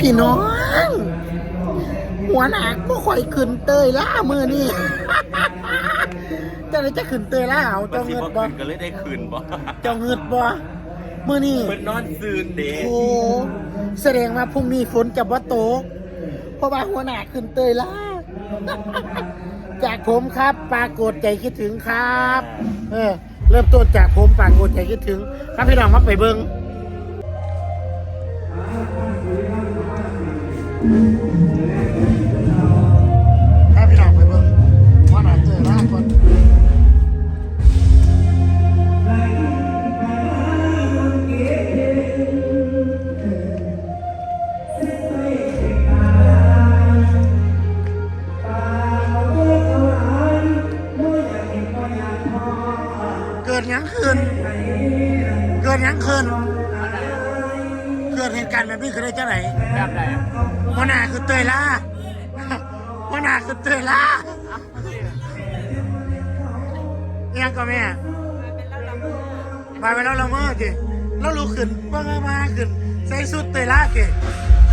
พี่น้อง หัวหนักบ่ค่อยขึ้นเตยล่ามือนี่เจ้าเลยจะขึ้นเตยล่าเอาบัเจ้าดสิเงิดบ่บ่คืนก็เลยได้คืนบ่เจ้าเงิดบ่มือนี่เพิ่นนอนซืนเด้โอ้แสดงว่าพรุ่งนี้ฝนจะบ่ตกเพราะว่าหัวหน้าขึ้นเตยล่าจากผมครับปรากฏใจคิดถึงครับ เออ เริ่มต้นจากผมปรากฏใจคิดถึง ครับพี่น้องมาไปเบิ้ง ครับพี่น้องไปเบิ้งว่าน่าเจอร่างคนเกิดยังคืนเกิดหยังคืนเกิดเหตุการณ์แบบนี้คือได้จ้าไหนแบบใด หัวหน้าคือเตยล่าหัวหน้าคือเตยล่าเอียงก็แม่มาไปแล้วละเมอกี่แล้วลูกขึ้นว่ามามาขึ้นใส่สุดเตยล่ากี่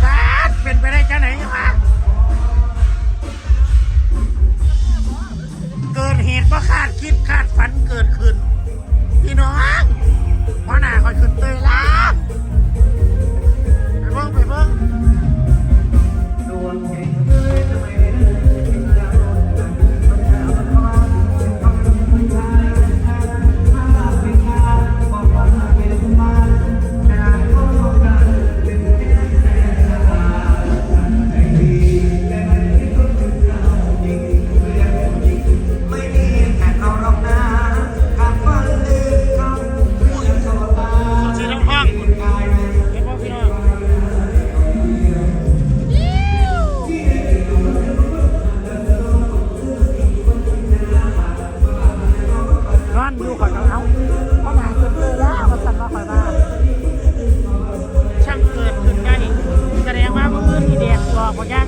บาดเป็นไปได้จ้าไหนวะเกิดเหตุเพราะขาดคิดขาดฝันเกิด ที่แดดออก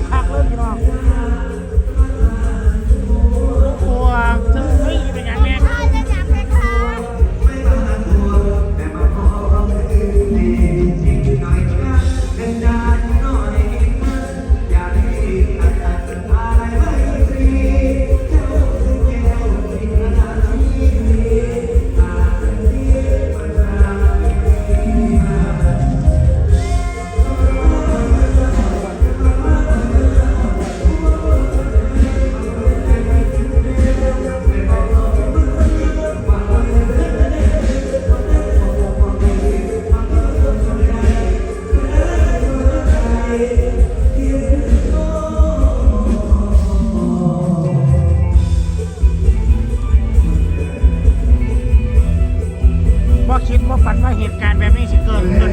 มา เหตุการณ์แบบนี้สิเกิดขึ้น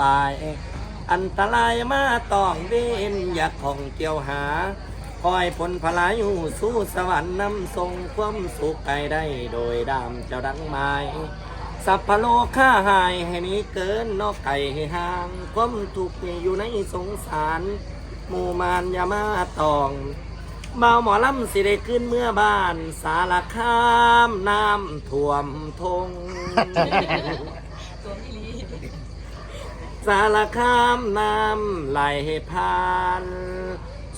บาย อันตรายมาต้องเว้นอยาของเกี่ยวหา คอยผลพลายอยู่สู่สวรรค์นำทรงความสุขไกลได้โดยดามเจ้าดังไม้สัพพโลกข้าหายให้หนี้เกินนอกไก่ให้ห่างความทุกข์อยู่ในสงสารหมู่มานอย่ามาตองบ่าวหมอลำสิได้ขึ้นเมื่อบ้านสารคามน้ำท่วมทง สารคามน้ำไหลผ่าน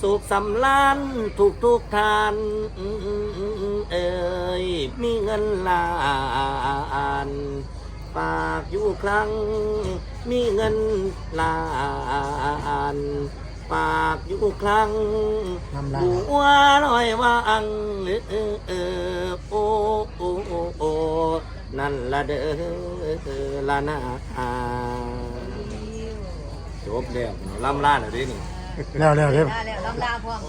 สุขสำลันทุกทุกๆทานเอ่ยมีเงินลานฝากอยู่ครั้ง มีเงินลานฝากอยู่ครั้งน้ำลายบัวลอยว่างเออเออเออโอ้โอ้โอ้โอ้นั่นละเด้อละนาจบแล้วล่ำล่าแล้วเดินี่ แล้วแล้วเร็วได้แล้วลองลาพร้อม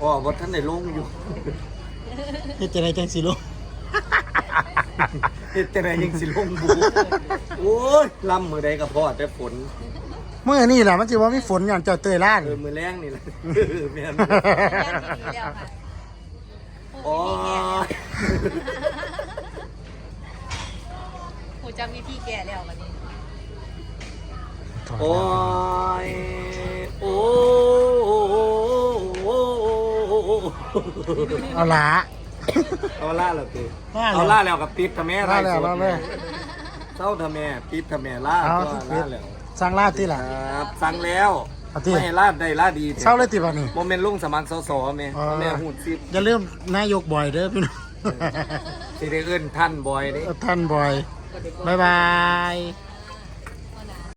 อ๋อวัดท่านได้ลงอยู่เฮ็ดจะไรจังสิลูกเฮ็ดแต่ไหนยังสิลงบูโอ้ยล่ำมือใดก็พอแต่ฝนเมื่อนี่แหละมันสิว่ามีฝนอย่างเจ้าเตยล้านเออมือแรงนี่แหละเออแม่นแม่นดีแล้วค่ะโอ้ยจักวิธีแก้แล้ววันนี้โอ้ เอาละ เอาล่าแล้วตีล่าแล้วเอาล่าแล้วกับปิดทำแม่ล่าแล้วไร่สดล่าแล้วเศร้าทำแม่ปิดทำแม่ล่าเอาก็ที่ปิล่าดแล้วสั่งลาดที่ล่ะครับสั่งแล้วเอาที่ ไม่ให้ล่าได้ล่าดีเศร้าเลยติบ่นี่ โมเมนต์ลุงสมัครสสแม่อ๋อ แม่หูดซิบอย่าลืมนายกบ่อยเด้อพี่น้องสิได้เอิ้นท่านบอยเด้ ท่านบ่อย บ๊ายบาย